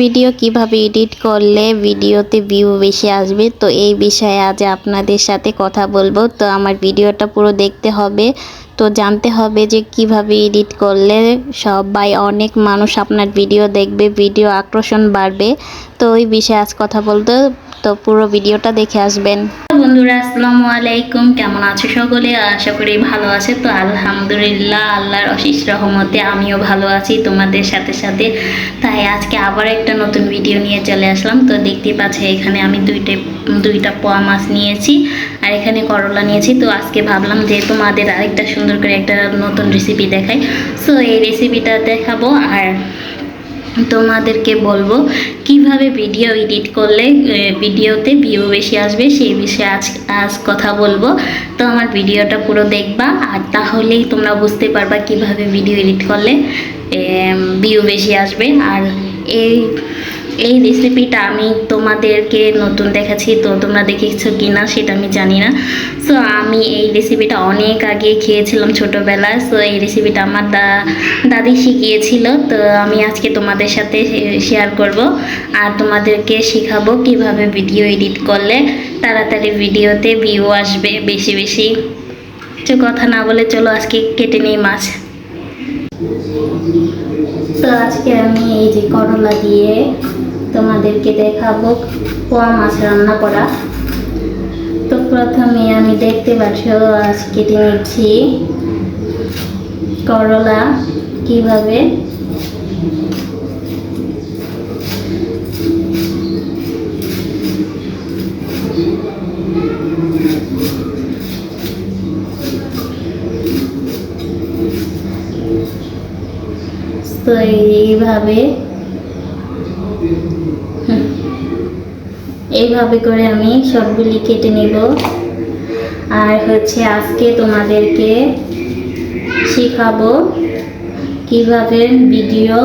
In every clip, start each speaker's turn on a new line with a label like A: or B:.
A: Video কীভাবে edit করলে ভিডিওতে ভিউ বেশি আসবে? তো এই বিষয়ে আজ আপনাদের সাথে কথা বলব। তো আমার ভিডিওটা পুরো দেখতে হবে। তো জানতে হবে যে কীভাবে এডিট করলে সবাই অনেক মানুষ আপনার ভিডিও দেখবে, ভিডিও আকর্ষণ বাড়বে। তো ওই বিষয়ে আজ কথা বলতে তো পুরো ভিডিওটা দেখে আসবেন। বন্ধুরা, আসসালামু আলাইকুম। কেমন আছো সকলে? আশা করি ভালো আছে। তো আলহামদুলিল্লাহ, আল্লাহর অশেষ রহমতে আমিও ভালো আছি তোমাদের সাথে সাথে। তাই আজকে আবার একটা নতুন ভিডিও নিয়ে চলে আসলাম। তো দেখতে পাচ্ছে, এখানে আমি দুইটা দুইটা পোয়া মাছ নিয়েছি আর এখানে করলা নিয়েছি। তো আজকে ভাবলাম যে তোমাদের আরেকটা সুন্দর করে একটা নতুন রেসিপি দেখাই। সো এই রেসিপিটা দেখাবো আর তোমাদেরকে বলব কীভাবে ভিডিও এডিট করলে ভিডিওতে ভিউ বেশি আসবে সেই বিষয়ে আজ আজ কথা বলব। তো আমার ভিডিওটা পুরো দেখবা আর তাহলেই তোমরা বুঝতে পারবা কীভাবে ভিডিও এডিট করলে ভিউ বেশি আসবে। আর এই এই রেসিপিটা আমি তোমাদেরকে নতুন দেখাচ্ছি, তো তোমরা দেখেছ কি না সেটা আমি জানি না। সো আমি এই রেসিপিটা অনেক আগে খেয়েছিলাম ছোটোবেলায় সো এই রেসিপিটা আমার দা, দাদি শিখিয়েছিল, তো আমি আজকে তোমাদের সাথে শেয়ার করব আর তোমাদেরকে শেখাবো কীভাবে ভিডিও এডিট করলে তাড়াতাড়ি ভিডিওতে ভিউ আসবে বেশি বেশি। কিছু কথা না বলে চলো আজকে কেটে নিই মাছ। তো আজকে আমি এই যে করলা দিয়ে তোমাদেরকে দেখাবো পোয়া মাছ রান্না করা। তো প্রথমে আমি দেখতে পাচ্ছ, আজ কেটে নিচ্ছি করলা কীভাবে। তো এইভাবে এইভাবে করে আমি সবগুলি কেটে নেব। আর হচ্ছে আজকে তোমাদেরকে শেখাবো কীভাবে ভিডিও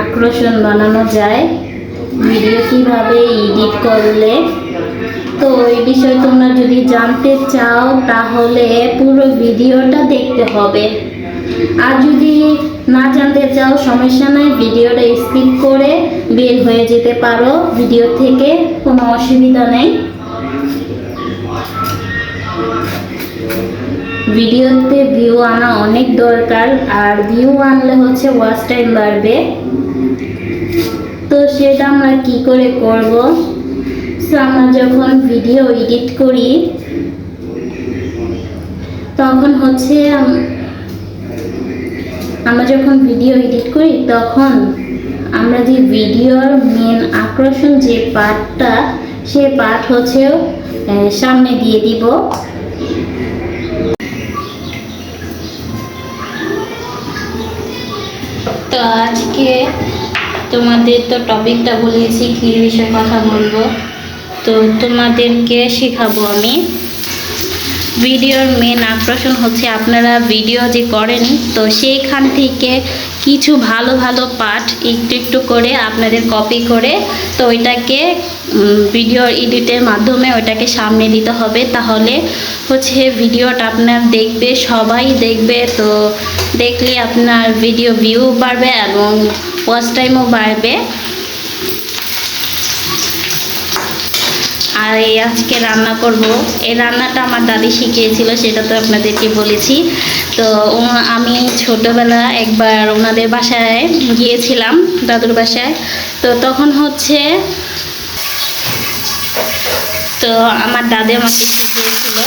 A: আকর্ষণ বানানো যায়, ভিডিও কীভাবে এডিট করলে। তো এই বিষয়ে তোমরা যদি জানতে চাও, তাহলে পুরো ভিডিওটা দেখতে হবে। আর যদি না জানতে চাও সমস্যা নাই ভিডিওটা স্কিপ করে বের হয়ে যেতে পারো। ভিডিও থেকে কোনো অসুবিধা নেই। ভিডিওতে ভিউ আনা অনেক দরকার আর ভিউ আনলে হচ্ছে ওয়াচ টাইম বাড়বে। তো সেটা আমরা কি করে করব? So, আমরা যখন ভিডিও এডিট করি তখন হচ্ছে আমরা যখন ভিডিও এডিট করি, তখন আমরা যে ভিডিওর মেন আকর্ষণ যে পার্টটা সে পার্ট হচ্ছে সামনে দিয়ে দিব। তো আজকে তোমাদের তো টপিকটা বলেছি, কী বিষয়ে কথা বলব? তো তোমাদেরকে শেখাবো আমি। ভিডিওর মেন আকর্ষণ হচ্ছে আপনারা ভিডিও যে করেন, তো সেইখান থেকে কিছু ভালো ভালো পার্ট একটু একটু করে আপনাদের কপি করে, তো ওইটাকে ভিডিও এডিটের মাধ্যমে ওইটাকে সামনে দিতে হবে। তাহলে হচ্ছে ভিডিওটা আপনার দেখবে, সবাই দেখবে, তো দেখলে আপনার ভিডিও ভিউ বাড়বে এবং ওয়াচ টাইমও বাড়বে। আর এই আজকে রান্না করব। এই রান্নাটা আমার দাদি শিখিয়েছিল, সেটা তো আপনাদেরকে বলেছি। তো আমি ছোটোবেলা একবার ওনাদের বাসায় গিয়েছিলাম, দাদুর বাসায়। তো তখন হচ্ছে, তো আমার দাদি আমাকে শিখিয়েছিল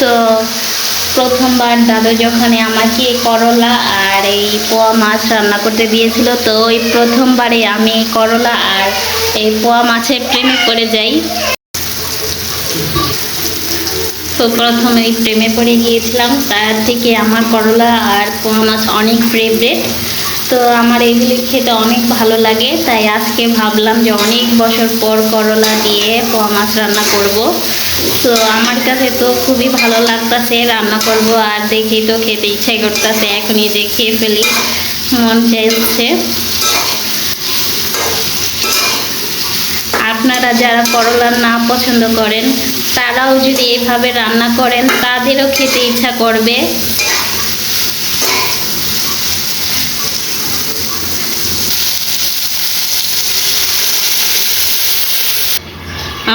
A: তো প্রথমবার দাদু যখন আমাকে করলা আর এই পোয়া মাছ রান্না করতে দিয়েছিল, তো ওই প্রথমবারে আমি করলা আর এই পোয়া মাছের প্রেমে পড়ে যাই। তো প্রথমে প্রেমে পড়ে গিয়েছিলাম। তার থেকে আমার করলা আর পোয়া মাছ অনেক ফেভারেট তো আমার এগুলি খেতে অনেক ভালো লাগে, তাই আজকে ভাবলাম যে অনেক বছর পর করলা দিয়ে পোয়া মাছ রান্না করব। তো আমার কাছে তো খুবই ভালো লাগতেছে, রান্না করব আর দেখি তো খেতে ইচ্ছাই করতেছে, এখনই যে খেয়ে ফেলি, মন চাইছে। আপনারা যারা করলা না পছন্দ করেন, তারাও যদি এভাবে রান্না করেন, তাদেরও খেতে ইচ্ছা করবে।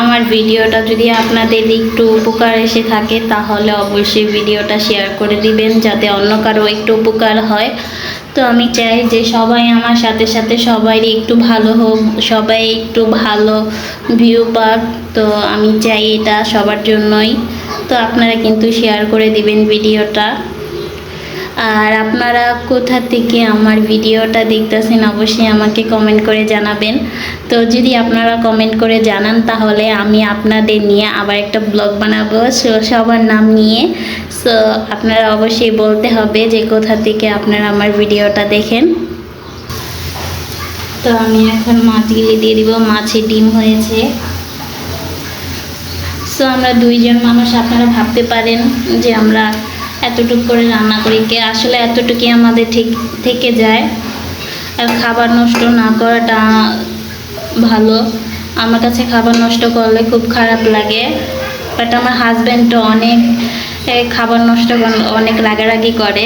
A: আমার ভিডিওটা যদি আপনাদের একটু উপকার এসে থাকে, তাহলে অবশ্যই ভিডিওটা শেয়ার করে দিবেন, যাতে অন্য কারও একটু উপকার হয়। তো আমি চাই যে সবাই আমার সাথে সাথে সবারই একটু ভালো হোক, সবাই একটু ভালো ভিউ পাক। তো আমি চাই এটা সবার জন্যই। তো আপনারা কিন্তু শেয়ার করে দিবেন ভিডিওটা। আর আপনারা কোথা থেকে আমার ভিডিওটা দেখতেছেন অবশ্যই আমাকে কমেন্ট করে জানাবেন। তো যদি আপনারা কমেন্ট করে জানান, তাহলে আমি আপনাদের নিয়ে আবার একটা ব্লগ বানাবো। সবার নাম নিয়ে। সো, আপনারা অবশ্যই বলতে হবে যে কোথা থেকে আপনারা আমার ভিডিওটা দেখেন। তো, আমি এখন মাছগুলি দিয়ে দিব। মাছের ডিম হয়েছে। সো, আমরা দুইজন মানুষ, আপনারা ভাবতে পারেন যে আমরা এতটুকু করে রান্না করি, কে আসলে এতটুকুই আমাদের ঠিক, থেকে যায়। আর খাবার নষ্ট না করাটা ভালো। আমার কাছে খাবার নষ্ট করলে খুব খারাপ লাগে। বাট আমার হাজব্যান্ডও অনেক খাবার নষ্ট অনেক রাগারাগি করে।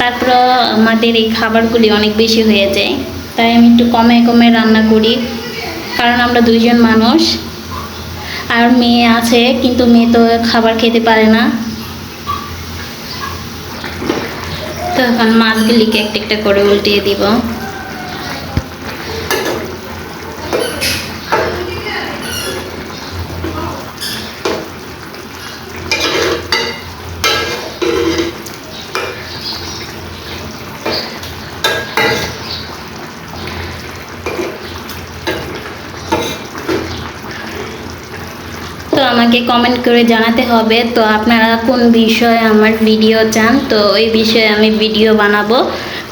A: তারপর আমাদের এই খাবারগুলি অনেক বেশি হয়ে যায়। তাই আমি একটু কমে কমে রান্না করি, কারণ আমরা দুইজন মানুষ। আর মেয়ে আছে, কিন্তু মেয়ে তো খাবার খেতে পারে না। তো এখন মাছগুলিকে একটা একটা করে উল্টিয়ে দিব তো আমাকে কমেন্ট করে জানাতে হবে। তো আপনারা কোন বিষয়ে আমার ভিডিও চান, তো ওই বিষয়ে আমি ভিডিও বানাবো।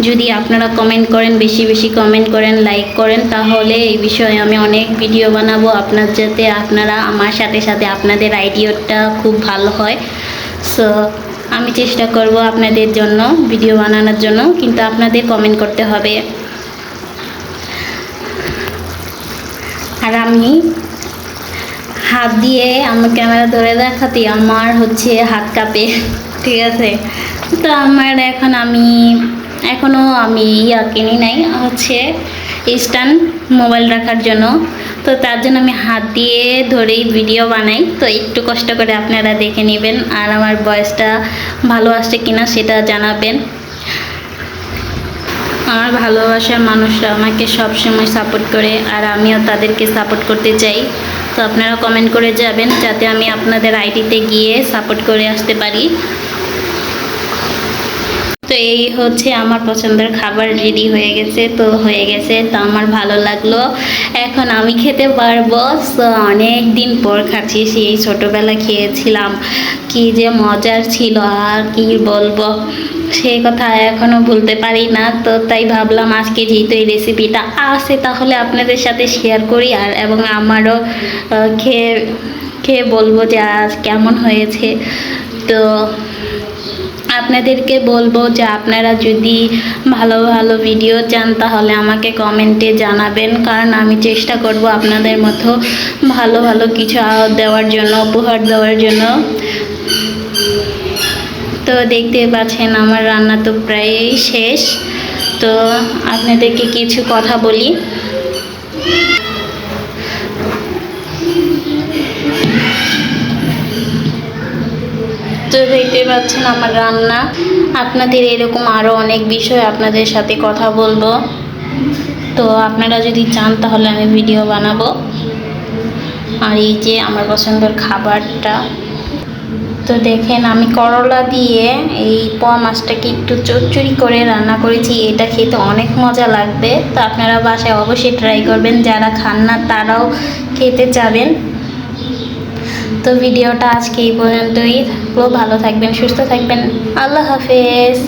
A: যদি আপনারা কমেন্ট করেন, বেশি বেশি কমেন্ট করেন লাইক করেন, তাহলে এই বিষয়ে আমি অনেক ভিডিও বানাবো। আপনার যাতে আপনারা, আমার সাথে সাথে আপনাদের আইডিয়াটা খুব ভালো হয়। সো আমি চেষ্টা করব আপনাদের জন্য ভিডিও বানানোর জন্য, কিন্তু আপনাদের কমেন্ট করতে হবে। আর আমি হাত দিয়ে আমার ক্যামেরা ধরে দেখাতে আমার হচ্ছে হাত কাঁপে। ঠিক আছে? তো আমার এখন আমি এখনও আমি ইয়া কিনি নাই, হচ্ছে স্ট্যান্ড মোবাইল রাখার জন্য। তো তার জন্য আমি হাত দিয়ে ধরেই ভিডিও বানাই। তো একটু কষ্ট করে আপনারা দেখে নেবেন আর আমার বয়সটা ভালো আসছে কিনা সেটা জানাবেন। আমার ভালোবাসার মানুষরা আমাকে সবসময় সাপোর্ট করে আর আমিও তাদেরকে সাপোর্ট করতে চাই। তো আপনারা কমেন্ট করে যাবেন যাতে আমি আপনাদের আইডিতে গিয়ে সাপোর্ট করে আসতে পারি। তো এই হচ্ছে আমার পছন্দের খাবার রেডি হয়ে গেছে, তো হয়ে গেছে, তো আমার ভালো লাগল। এখন আমি খেতে পারব। তো অনেক দিন পর খাচ্ছি, সেই ছোটোবেলা খেয়েছিলাম। কি যে মজার ছিল, আর কি বলব? সেই কথা এখনও ভুলতে পারি না, তো তাই ভাবলাম আজকে যেহেতু এই রেসিপিটা আছে, তাহলে আপনাদের সাথে শেয়ার করি আর এবং আমারও খেয়ে খেয়ে বলব যে আজ কেমন হয়েছে। তো আপনাদেরকে বলব যে আপনারা যদি ভালো ভালো ভিডিও চান, তাহলে আমাকে কমেন্টে জানাবেন, কারণ আমি চেষ্টা করব আপনাদের মতো ভালো ভালো কিছু দেওয়ার জন্য, উপহার দেওয়ার জন্য। তো দেখতে পাচ্ছেন আমার রান্না তো প্রায়ই শেষ। তো আপনাদেরকে কিছু কথা বলি। তো দেখতে পাচ্ছেন আমার রান্না। আপনাদের এরকম আরও অনেক বিষয় আপনাদের সাথে কথা বলব। তো আপনারা যদি চান তাহলে আমি ভিডিও বানাবো। আর এই যে আমার পছন্দের খাবারটা। তো দেখেন, আমি করলা দিয়ে এই পোয়া মাছটাকে একটু চচ্চড়ি করে রান্না করেছি। এটা খেতে অনেক মজা লাগবে। তো আপনারা বাসায় অবশ্যই ট্রাই করবেন। যারা খান না, তারাও খেতে চাবেন। তো ভিডিওটা আজকে এই পর্যন্তই। ভালো থাকবেন, সুস্থ থাকবেন। আল্লাহ হাফেজ।